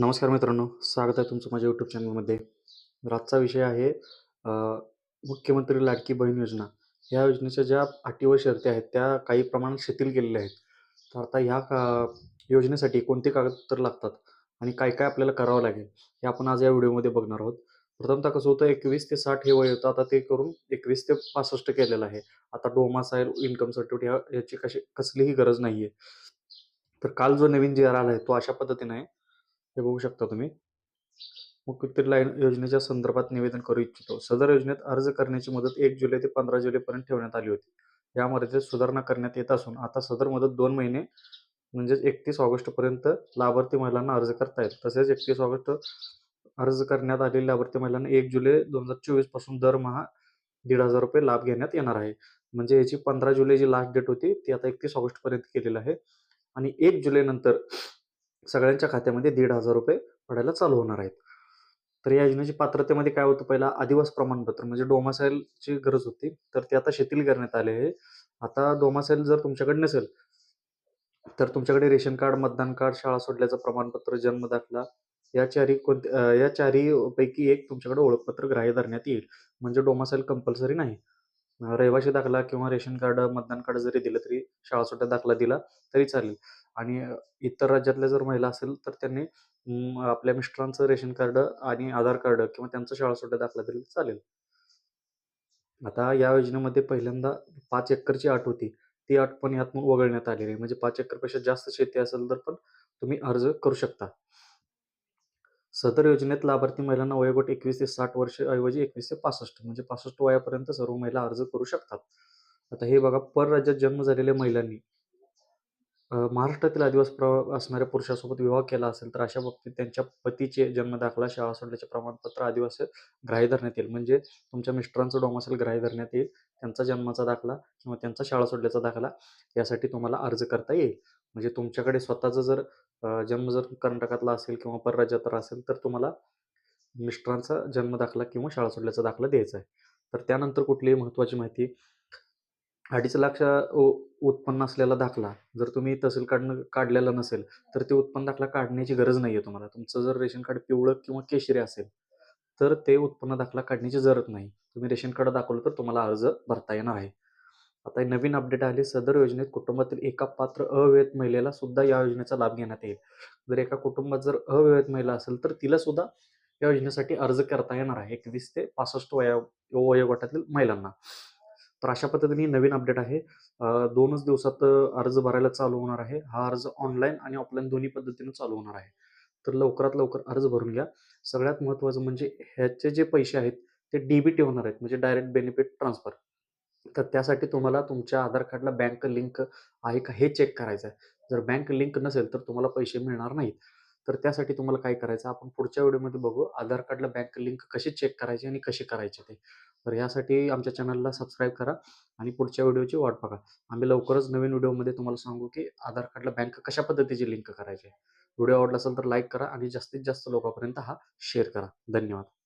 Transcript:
नमस्कार मित्रांनो स्वागत आहे तुमचं माझ्या यूट्यूब चॅनलमध्ये रातचा आजचा विषय आहे मुख्यमंत्री लाडकी बहीण योजना. या योजनेच्या ज्या अटी व शर्ती आहेत त्या काही प्रमाणात शिथिल केलेल्या आहेत. तर आता ह्या का योजनेसाठी कोणते कागदपत्र लागतात आणि काय काय आपल्याला करावं लागेल हे आपण आज या व्हिडिओमध्ये बघणार आहोत. प्रथमतः कसं होतं एकवीस ते साठ हे वय होतं. आता ते करून एकवीस ते पासष्ट केलेलं आहे. आता डोमासाईल इन्कम सर्टिफिकेट याची कशी कसलीही गरज नाही आहे तर काल जो नवीन जी आर आला आहे तो अशा पद्धतीने आहे. हे बघू शकता तुम्ही. मुख्यमंत्री लाईन योजनेच्या संदर्भात निवेदन करू इच्छितो. सदर योजनेत अर्ज करण्याची मुदत एक जुलै ते पंधरा जुलैपर्यंत ठेवण्यात आली होती. यामध्ये सुधारणा करण्यात येत असून आता सदर मुदत दोन महिने म्हणजेच एकतीस ऑगस्टपर्यंत लाभार्थी महिलांना अर्ज करता येईल. तसेच एकतीस ऑगस्ट अर्ज करण्यात आलेल्या लाभार्थी महिलांना एक जुलै दोन हजार चोवीसपासून दरमहा दीड हजार रुपये लाभ घेण्यात येणार आहे. म्हणजे याची पंधरा जुलै जी लास्ट डेट होती ती आता एकतीस ऑगस्टपर्यंत केलेलं आहे. आणि एक जुलै नंतर सगळ्यांच्या खात्यामध्ये दीड हजार रुपये पडायला चालू होणार आहेत. तर या योजनेची पात्रतेमध्ये काय होतं? पहिला आदिवास प्रमाणपत्र म्हणजे डोमासाईलची गरज होती. तर ते आता शिथिल करण्यात आले आहे. आता डोमासाईल जर तुमच्याकडे नसेल तर तुमच्याकडे रेशन कार्ड मतदान कार्ड शाळा सोडल्याचं प्रमाणपत्र जन्म दाखला या चारी कोणत्या या चारी पैकी एक तुमच्याकडे ओळखपत्र ग्राह्य धरण्यात येईल. म्हणजे डोमासाईल कंपल्सरी नाही. रहिवाशी रहिवासी दाखला किंवा रेशन कार्ड मतदान कार्ड जरी दिलं तरी शाळा सुट्ट्या दाखला दिला तरी चालेल. आणि इतर राज्यातल्या जर महिला असेल तर त्यांनी आपल्या मिस्टरांचं रेशन कार्ड आणि आधार कार्ड किंवा त्यांचं शाळा सुट्ट्या दाखला तरी चालेल. आता या योजनेमध्ये पहिल्यांदा पाच एकरची अट होती. ती अट पण यातून वगळण्यात आलेली आहे. म्हणजे पाच एकरपेक्षा जास्त शेती असेल तर पण तुम्ही अर्ज करू शकता. सदर योजनेत लाभार्थी महिलांना वयोगट एकवीस ते साठ वर्ष ऐवजी एकवीस ते पासष्ट म्हणजे पासष्ट वयापर्यंत सर्व महिला अर्ज करू शकतात. आता हे बघा परराज्यात जन्म झालेल्या महिलांनी महाराष्ट्रातील आदिवासी प्रवाह असणाऱ्या पुरुषासोबत विवाह केला असेल तर अशा बाबतीत त्यांच्या पतीचे जन्म दाखला शाळा सोडल्याचे प्रमाणपत्र आदिवासी ग्राह्य धरण्यात येईल. म्हणजे तुमच्या मिस्टरांचं डोमासेल ग्राह्य धरण्यात येईल त्यांचा जन्माचा दाखला किंवा त्यांचा शाळा सोडल्याचा दाखला यासाठी तुम्हाला अर्ज करता येईल. म्हणजे तुमच्याकडे स्वतःचं जर जन्म जर कर्नाटकातला असेल किंवा परराज्यात असेल तर तुम्हाला मिस्टरांचा जन्म दाखला किंवा शाळा सोडल्याचा दाखला द्यायचा आहे. तर त्यानंतर कुठलीही महत्त्वाची माहिती अडीच लाख उत्पन्न असलेला दाखला जर तुम्ही तहसील काढणं काढलेला नसेल तर ते उत्पन्न दाखला काढण्याची गरज नाही आहे तुम्हाला. तुमचं जर रेशन कार्ड पिवळं किंवा केशरी असेल तर ते उत्पन्न दाखला काढण्याची जरूरत नाही. तुम्ही रेशन कार्ड दाखवलं तर तुम्हाला अर्ज भरता येणार आहे. आता हे नवीन अपडेट आले. सदर योजनेत कुटुंबातील एका पात्र अविवाहित महिलेला सुद्धा या योजनेचा लाभ घेण्यात येईल. जर एका कुटुंबात जर अविवाहित महिला असेल तर तिला सुद्धा या योजनेसाठी अर्ज करता येणार आहे. एकवीस ते पासष्ट वया वयोगटातील महिलांना. तर अशा पद्धतीने नवीन अपडेट आहे. दोनच दिवसात अर्ज भरायला चालू होणार आहे. हा अर्ज ऑनलाईन आणि ऑफलाईन दोन्ही पद्धतीने चालू होणार आहे. तर लवकरात लवकर अर्ज भरून घ्या. सगळ्यात महत्त्वाचं म्हणजे ह्याचे जे पैसे आहेत ते डीबीटी होणार आहेत. म्हणजे डायरेक्ट बेनिफिट ट्रान्सफर तर त्यासाठी तुम्हाला तुमच्या आधार कार्डला बँक लिंक आहे का हे चेक करायचं आहे. जर बँक लिंक नसेल तर तुम्हाला पैसे मिळणार नाहीत. तर त्यासाठी तुम्हाला काय करायचं आपण पुढच्या व्हिडिओमध्ये बघू आधार कार्डला बँक लिंक कशी चेक करायची आणि कशी करायची ते. तर यासाठी आमच्या चॅनलला सबस्क्राईब करा आणि पुढच्या व्हिडिओची वाट बघा. आम्ही लवकरच नवीन व्हिडिओमध्ये तुम्हाला सांगू की आधार कार्डला बँक कशा पद्धतीची लिंक करायची व्हिडिओ आवडला असेल तर लाईक करा आणि जास्तीत जास्त लोकांपर्यंत हा शेअर करा. धन्यवाद.